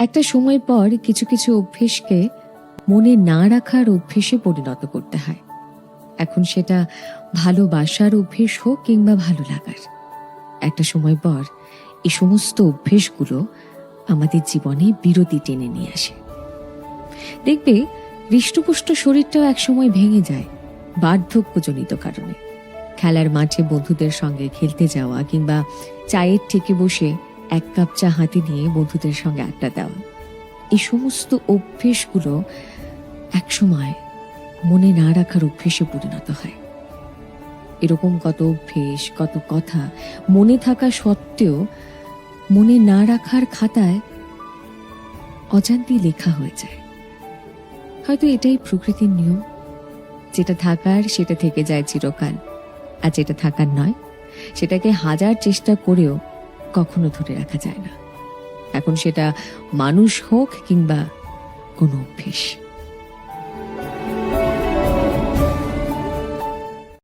একটা সময় পর কিছু কিছু অভ্যেসকে মনে না রাখার অভ্যেসে পরিণত করতে হয়। এখন সেটা ভালোবাসার অভ্যেস হোক কিংবা ভালো লাগার। একটা সময় পর এই সমস্ত অভ্যেসগুলো আমাদের জীবনে বিরতি টেনে নিয়ে আসে। দেখবে, হৃষ্টপুষ্ট শরীরটাও একসময় ভেঙে যায় বার্ধক্যজনিত কারণে। খেলার মাঠে বন্ধুদের সঙ্গে খেলতে যাওয়া কিংবা চায়ের ঠেকে বসে এক কাপ চা হাতে নিয়ে বন্ধুদের সঙ্গে আড্ডা দেওয়া এই সমস্ত অভ্যেসগুলো একসময় মনে না রাখার অভ্যেসে পরিণত হয়। এরকম কত অভ্যেস, কত কথা মনে থাকা সত্ত্বেও মনে না রাখার খাতায় অজান্তি লেখা হয়ে যায়। হয়তো এটাই প্রকৃতির নিয়ম। যেটা থাকার সেটা থেকে যায় চিরকাল। আর যেটা থাকার নয়, সেটাকে হাজার চেষ্টা করেও কখনো ধরে রাখা যায় না। এখন সেটা মানুষ হোক কিংবা কোনো অভ্যেস।